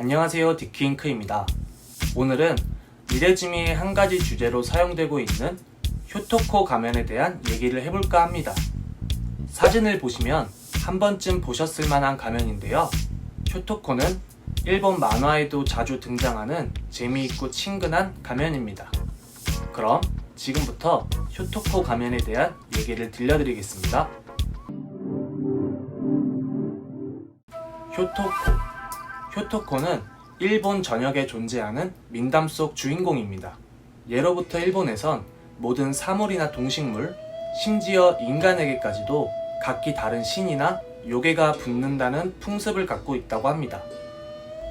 안녕하세요 디키잉크입니다. 오늘은 미래지미의 한 가지 주제로 사용되고 있는 효토코 가면에 대한 얘기를 해볼까 합니다. 사진을 보시면 한 번쯤 보셨을 만한 가면인데요. 효토코는 일본 만화에도 자주 등장하는 재미있고 친근한 가면입니다. 그럼 지금부터 효토코 가면에 대한 얘기를 들려드리겠습니다. 효토코 효토코는 일본 전역에 존재하는 민담 속 주인공입니다. 예로부터 일본에선 모든 사물이나 동식물, 심지어 인간에게까지도 각기 다른 신이나 요괴가 붙는다는 풍습을 갖고 있다고 합니다.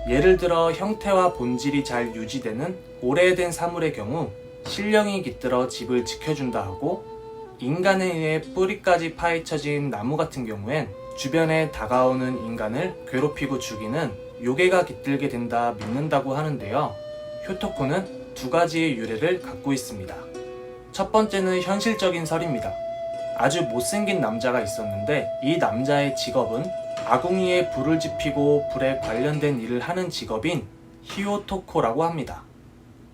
예를 들어 형태와 본질이 잘 유지되는 오래된 사물의 경우 신령이 깃들어 집을 지켜준다 하고 인간에 의해 뿌리까지 파헤쳐진 나무 같은 경우엔 주변에 다가오는 인간을 괴롭히고 죽이는 요괴가 깃들게 된다 믿는다고 하는데요. 효토코는 두 가지의 유래를 갖고 있습니다. 첫 번째는 현실적인 설입니다. 아주 못생긴 남자가 있었는데 이 남자의 직업은 아궁이에 불을 지피고 불에 관련된 일을 하는 직업인 히오토코라고 합니다.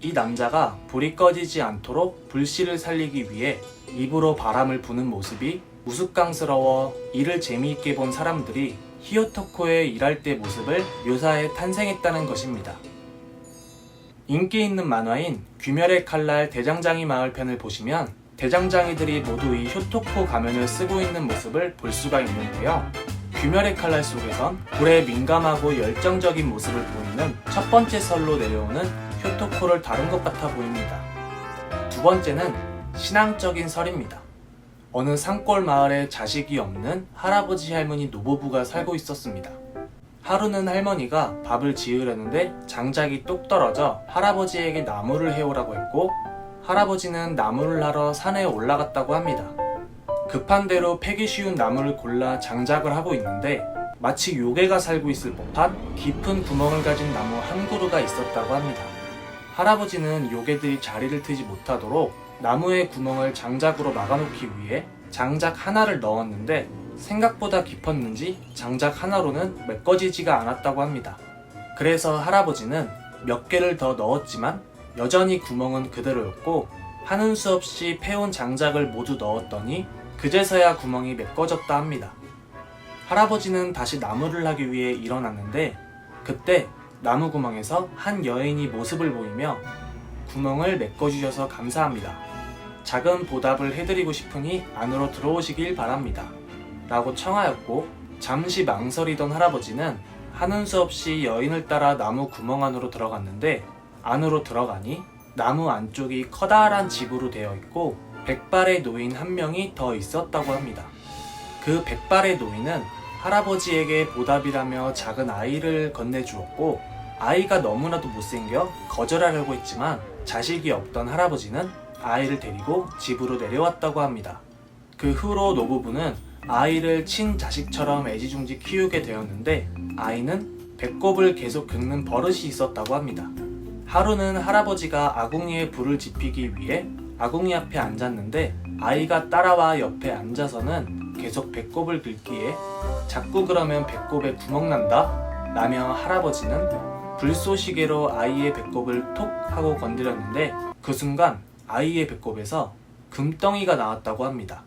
이 남자가 불이 꺼지지 않도록 불씨를 살리기 위해 입으로 바람을 부는 모습이 우스꽝스러워 일을 재미있게 본 사람들이 히오토코의 일할 때 모습을 묘사해 탄생했다는 것입니다. 인기 있는 만화인 귀멸의 칼날 대장장이 마을 편을 보시면 대장장이들이 모두 이 효토코 가면을 쓰고 있는 모습을 볼 수가 있는데요. 귀멸의 칼날 속에선 불에 민감하고 열정적인 모습을 보이는 첫 번째 설로 내려오는 효토코를 다룬 것 같아 보입니다. 두 번째는 신앙적인 설입니다. 어느 산골 마을에 자식이 없는 할아버지 할머니 노부부가 살고 있었습니다. 하루는 할머니가 밥을 지으려는데 장작이 뚝 떨어져 할아버지에게 나무를 해오라고 했고 할아버지는 나무를 하러 산에 올라갔다고 합니다. 급한 대로 패기 쉬운 나무를 골라 장작을 하고 있는데 마치 요괴가 살고 있을 법한 깊은 구멍을 가진 나무 한 그루가 있었다고 합니다. 할아버지는 요괴들이 자리를 트지 못하도록 나무의 구멍을 장작으로 막아놓기 위해 장작 하나를 넣었는데 생각보다 깊었는지 장작 하나로는 메꿔지지가 않았다고 합니다. 그래서 할아버지는 몇 개를 더 넣었지만 여전히 구멍은 그대로였고 하는 수 없이 패온 장작을 모두 넣었더니 그제서야 구멍이 메꿔졌다 합니다. 할아버지는 다시 나무를 하기 위해 일어났는데 그때 나무 구멍에서 한 여인이 모습을 보이며 구멍을 메꿔주셔서 감사합니다. 작은 보답을 해드리고 싶으니 안으로 들어오시길 바랍니다. 라고 청하였고 잠시 망설이던 할아버지는 하는 수 없이 여인을 따라 나무 구멍 안으로 들어갔는데 안으로 들어가니 나무 안쪽이 커다란 집으로 되어 있고 백발의 노인 한 명이 더 있었다고 합니다. 그 백발의 노인은 할아버지에게 보답이라며 작은 아이를 건네주었고 아이가 너무나도 못생겨 거절하려고 했지만 자식이 없던 할아버지는 아이를 데리고 집으로 내려왔다고 합니다. 그 후로 노부부는 아이를 친자식처럼 애지중지 키우게 되었는데 아이는 배꼽을 계속 긁는 버릇이 있었다고 합니다. 하루는 할아버지가 아궁이에 불을 지피기 위해 아궁이 앞에 앉았는데 아이가 따라와 옆에 앉아서는 계속 배꼽을 긁기에 자꾸 그러면 배꼽에 구멍 난다 라며 할아버지는 불쏘시개로 아이의 배꼽을 톡 하고 건드렸는데 그 순간 아이의 배꼽에서 금덩이가 나왔다고 합니다.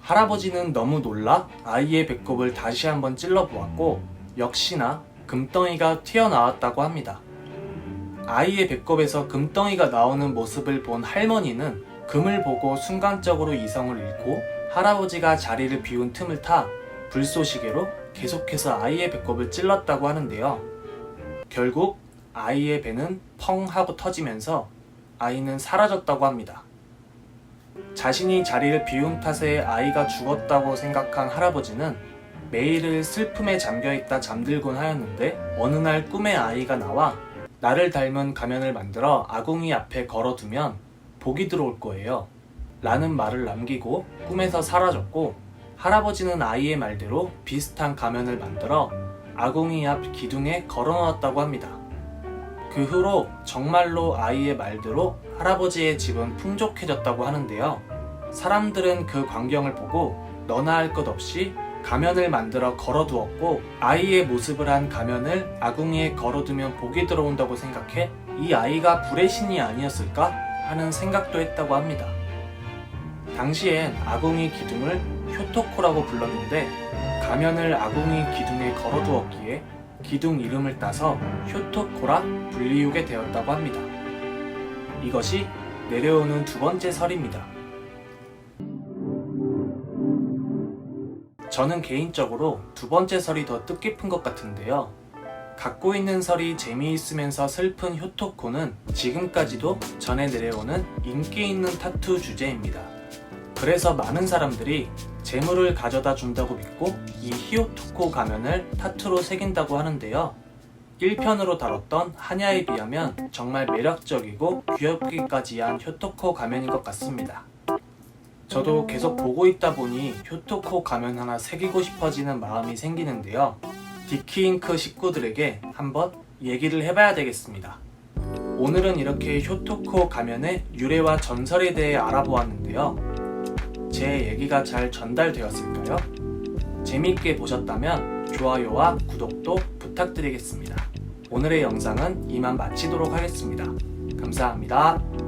할아버지는 너무 놀라 아이의 배꼽을 다시 한번 찔러 보았고 역시나 금덩이가 튀어나왔다고 합니다. 아이의 배꼽에서 금덩이가 나오는 모습을 본 할머니는 금을 보고 순간적으로 이성을 잃고 할아버지가 자리를 비운 틈을 타 불쏘시개로 계속해서 아이의 배꼽을 찔렀다고 하는데요. 결국 아이의 배는 펑 하고 터지면서 아이는 사라졌다고 합니다. 자신이 자리를 비운 탓에 아이가 죽었다고 생각한 할아버지는 매일을 슬픔에 잠겨있다 잠들곤 하였는데 어느 날 꿈에 아이가 나와 나를 닮은 가면을 만들어 아궁이 앞에 걸어두면 복이 들어올 거예요. 라는 말을 남기고 꿈에서 사라졌고 할아버지는 아이의 말대로 비슷한 가면을 만들어 아궁이 앞 기둥에 걸어놓았다고 합니다. 그 후로 정말로 아이의 말대로 할아버지의 집은 풍족해졌다고 하는데요. 사람들은 그 광경을 보고 너나 할 것 없이 가면을 만들어 걸어두었고 아이의 모습을 한 가면을 아궁이에 걸어두면 복이 들어온다고 생각해 이 아이가 불의 신이 아니었을까 하는 생각도 했다고 합니다. 당시엔 아궁이 기둥을 효토코라고 불렀는데 가면을 아궁이 기둥에 걸어두었기에 기둥 이름을 따서 효토코라 불리우게 되었다고 합니다. 이것이 내려오는 두 번째 설입니다. 저는 개인적으로 두 번째 설이 더 뜻깊은 것 같은데요. 갖고 있는 설이 재미있으면서 슬픈 효토코는 지금까지도 전해 내려오는 인기 있는 타투 주제입니다. 그래서 많은 사람들이 재물을 가져다 준다고 믿고 이 히오토코 가면을 타투로 새긴다고 하는데요. 1편으로 다뤘던 한야에 비하면 정말 매력적이고 귀엽기까지 한 효토코 가면인 것 같습니다. 저도 계속 보고 있다 보니 효토코 가면 하나 새기고 싶어지는 마음이 생기는데요. 디키잉크 식구들에게 한번 얘기를 해봐야 되겠습니다. 오늘은 이렇게 효토코 가면의 유래와 전설에 대해 알아보았는데요. 제 얘기가 잘 전달되었을까요? 재미있게 보셨다면 좋아요와 구독도 부탁드리겠습니다. 오늘의 영상은 이만 마치도록 하겠습니다. 감사합니다.